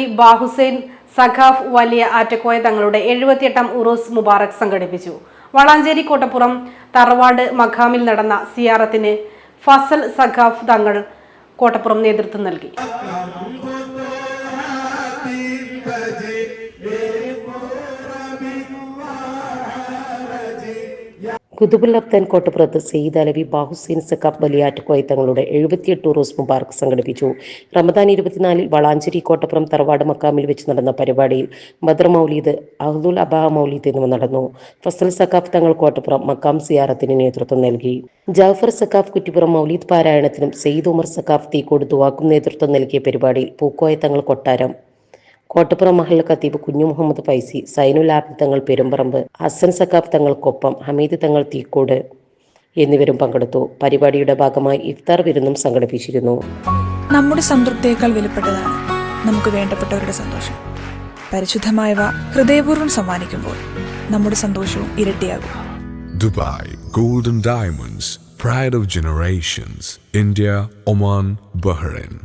ബാഹുസൈൻ സഖാഫ് വലിയ ആറ്റക്കോയ തങ്ങളുടെ എഴുപത്തിയെട്ടാം ഉറൂസ് മുബാറക് സംഘടിപ്പിച്ചു. വളാഞ്ചേരി കോട്ടപ്പുറം തറവാട് മഖാമിൽ നടന്ന സിയാറത്തിന് ഫസൽ സഖാഫ് തങ്ങൾ കോട്ടപ്പുറം നേതൃത്വം നൽകി. കുതുബുല്ലബ്ദാൻ കോട്ടപ്പുറത്ത് സെയ്ദ് അലവി ബാഹുസൈൻ സക്കാബ് ബലിയാറ്റ് തങ്ങളുടെ എഴുപത്തിയെട്ട് റോസ് മുബാർക്ക് സംഘടിപ്പിച്ചു. റമദാൻ ഇരുപത്തിനാലിൽ വളാഞ്ചേരി കോട്ടപ്പുറം തറവാട് മക്കാമിൽ വെച്ച് നടന്ന പരിപാടിയിൽ ബദർ മൗലീദ് അഹ്ദുൽ അബാഹ മൗലീദ് എന്നിവ നടന്നു. ഫസൽ സക്കാഫ് തങ്ങൾ കോട്ടപ്പുറം മക്കാം സിയാറത്തിന് നേതൃത്വം നൽകി. ജാഫർ സക്കാഫ് കുറ്റിപ്പുറം മൗലീദ് പാരായണത്തിനും സെയ്ദ് ഉമർ സക്കാഫ് തീക്കോട് ദുവാക്കും നേതൃത്വം നൽകിയ പരിപാടിയിൽ പൂക്കോയ തങ്ങൾ കൊട്ടാരം കോട്ടപ്പുറം മഹൽ ഖത്തീബ് കുഞ്ഞു മുഹമ്മദ് ഫൈസി സൈനുൽ ആബ് തങ്ങൾ പെരുമ്പറമ്പ് ഹസൻ സക്കാഫ് തങ്ങൾക്കൊപ്പം ഹമീദ് തങ്ങൾ തീക്കോട് എന്നിവരും പങ്കെടുത്തു. പരിപാടിയുടെ ഭാഗമായി ഇഫ്താർ വിരുന്നും സംഘടിപ്പിച്ചിരുന്നു. നമ്മുടെ സംതൃപ്തിയേക്കാൾ വിലപ്പെട്ടതാണ് നമുക്ക് വേണ്ടപ്പെട്ടവരുടെ സന്തോഷം. പരിശുദ്ധമായവ ഹൃദയപൂർവം സമ്മാനിക്കുമ്പോൾ നമ്മുടെ സന്തോഷവും ഇരട്ടിയാകും. Dubai golden diamonds Pride of Generations, India, Oman, Bahrain.